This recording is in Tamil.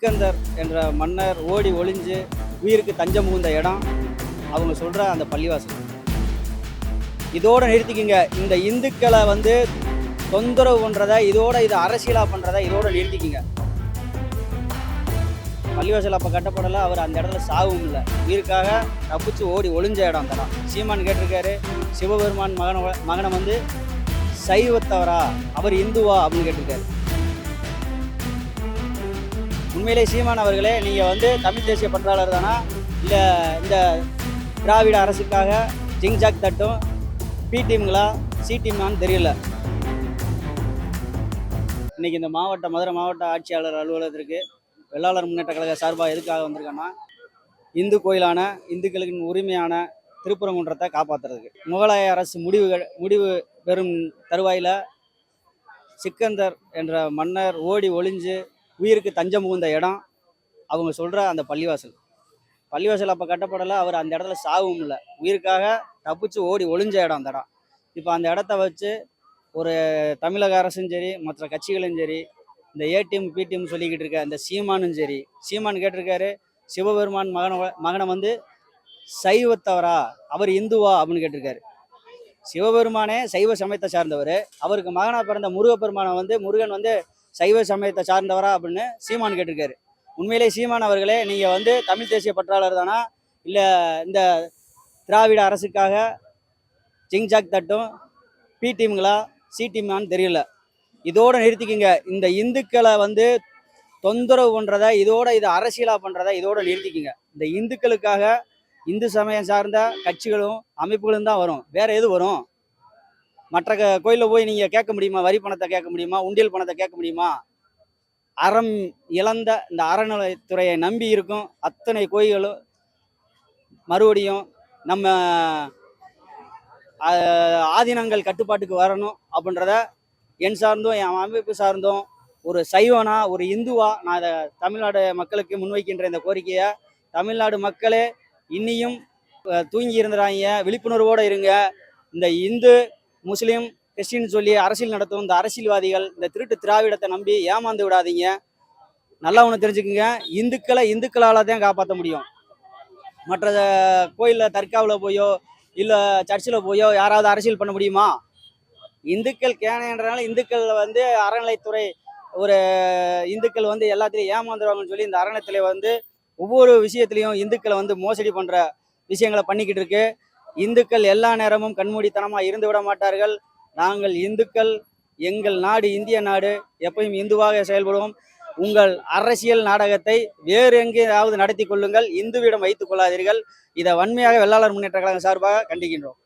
சிக்கந்தர் என்ற மன்னர் ஓடி ஒளிஞ்சு உயிருக்கு தஞ்சம் புகுந்த இடம். அவங்க சொல்கிற அந்த பள்ளிவாசல். இதோட நிறுத்திக்கிங்க. இந்த இந்துக்களை வந்து தொந்தரவு பண்ணுறத இதோட இது அரசியலாக பண்ணுறத இதோட நிறுத்திக்கிங்க. பள்ளிவாசல் அப்போ கட்டப்படலை அவர் அந்த இடத்துல சாகவும் இல்லை. உயிருக்காக தப்பிச்சு ஓடி ஒளிஞ்ச இடம் தரான் சீமான் கேட்டிருக்காரு சிவபெருமான் மகனை மகனை வந்து சைவத்தவரா? அவர் இந்துவா? அப்படின்னு கேட்டிருக்காரு. உண்மையிலே சீமான் அவர்களே நீங்கள் வந்து தமிழ் தேசிய பற்றாளர் தானா? இல்லை இந்த திராவிட அரசுக்காக ஜிங்ஜாக் தட்டும் பி டீம்களா சி டீமான்னு தெரியல. இன்னைக்கு இந்த மாவட்ட மதுரை மாவட்ட ஆட்சியாளர் அலுவலகத்திற்கு வெள்ளாளர் முன்னேற்ற கழக சார்பாக எதுக்காக வந்திருக்கேன்னா இந்து கோயிலான இந்துக்களின் உரிமையான திருப்பரங்குன்றத்தை காப்பாற்றுறதுக்கு முகலாய அரசு முடிவுகள் முடிவு பெறும் தருவாயில் சிக்கந்தர் என்ற மன்னர் ஓடி ஒளிஞ்சு உயிருக்கு தஞ்சம் புகுந்த இடம். அவங்க சொல்கிற அந்த பள்ளிவாசல். பள்ளிவாசல் அப்போ கட்டப்படலை அவர் அந்த இடத்துல சாகவும் இல்லை. உயிருக்காக தப்பிச்சு ஓடி ஒளிஞ்ச இடம் அந்த இடம். இப்போ அந்த இடத்த வச்சு ஒரு தமிழக அரசும் சரி மற்ற கட்சிகளும் சரி இந்த ஏடிஎம் பிடிஎம் சொல்லிக்கிட்டு இருக்க இந்த சீமானும் சரி சீமான் கேட்டிருக்காரு சிவபெருமான் மகனை மகனை வந்து சைவத்தவரா அவர் இந்துவா அப்படின்னு கேட்டிருக்காரு. சிவபெருமானே சைவ சமயத்தை சார்ந்தவர். அவருக்கு மகனாக பிறந்த முருகப்பெருமானை வந்து முருகன் வந்து சைவ சமயத்தை சார்ந்தவரா அப்படின்னு சீமான் கேட்டிருக்காரு. உண்மையிலே சீமான் அவர்களே நீங்கள் வந்து தமிழ் தேசிய பற்றாளர் தானா? இல்லை இந்த திராவிட அரசுக்காக ஜிங்ஜாக் தட்டும் பி டீம்களா சி டீமான்னு தெரியல. இதோடு நிறுத்திக்கிங்க. இந்த இந்துக்களை வந்து தொந்தரவு பண்ணுறதை இதோட இது அரசியலாக பண்ணுறத இதோட நிறுத்திக்கிங்க. இந்த இந்துக்களுக்காக இந்து சமயம் சார்ந்த கட்சிகளும் அமைப்புகளும் தான் வரும். வேற எது வரும்? மற்ற கோயிலில் போய் நீங்கள் கேட்க முடியுமா? வரி பணத்தை கேட்க முடியுமா? உண்டியல் பணத்தை கேட்க முடியுமா? அறம் இழந்த இந்த அறநிலைத்துறையை நம்பி இருக்கும் அத்தனை கோயில்களும் மறுபடியும் நம்ம ஆதீனங்கள் கட்டுப்பாட்டுக்கு வரணும் அப்படின்றத என் சார்ந்தும் என் அமைப்பு சார்ந்தும் ஒரு சைவனா ஒரு இந்துவா நான் இதை தமிழ்நாடு மக்களுக்கு முன்வைக்கின்ற இந்த கோரிக்கையை தமிழ்நாடு மக்களே இன்னியும் தூங்கி இருந்துறாங்க. விழிப்புணர்வோடு இருங்க. இந்த இந்து முஸ்லீம் கிறிஸ்டின் சொல்லி அரசியல் நடத்தும் இந்த அரசியல்வாதிகள் இந்த திருட்டு திராவிடத்தை நம்பி ஏமாந்து விடாதீங்க. நல்லா ஒன்று தெரிஞ்சுக்குங்க. இந்துக்களை இந்துக்களால் தான் காப்பாற்ற முடியும். மற்ற கோயிலில் தர்காவில் போயோ இல்லை சர்ச்சில் போயோ யாராவது அரசியல் பண்ண முடியுமா? இந்துக்கள் கேனன்றனால இந்துக்கள் வந்து அறநிலைத்துறை ஒரு இந்துக்கள் வந்து எல்லாத்துலேயும் ஏமாந்துருவாங்கன்னு சொல்லி இந்த அறநிலையத்தில் வந்து ஒவ்வொரு விஷயத்துலையும் இந்துக்களை வந்து மோசடி பண்ணுற விஷயங்களை பண்ணிக்கிட்டு இருக்கு. இந்துக்கள் எல்லா நேரமும் கண்மூடித்தனமாக இருந்து விட மாட்டார்கள். நாங்கள் இந்துக்கள் எங்கள் நாடு இந்திய நாடு எப்பயும் இந்துவாக செயல்படுவோம். உங்கள் அரசியல் நாடகத்தை வேறு எங்கேயாவது நடத்தி கொள்ளுங்கள். இந்துவிடம் வைத்துக் கொள்ளாதீர்கள். இதை வன்மையாக வெள்ளாளர் முன்னேற்ற கழகம் சார்பாக கண்டிக்கின்றோம்.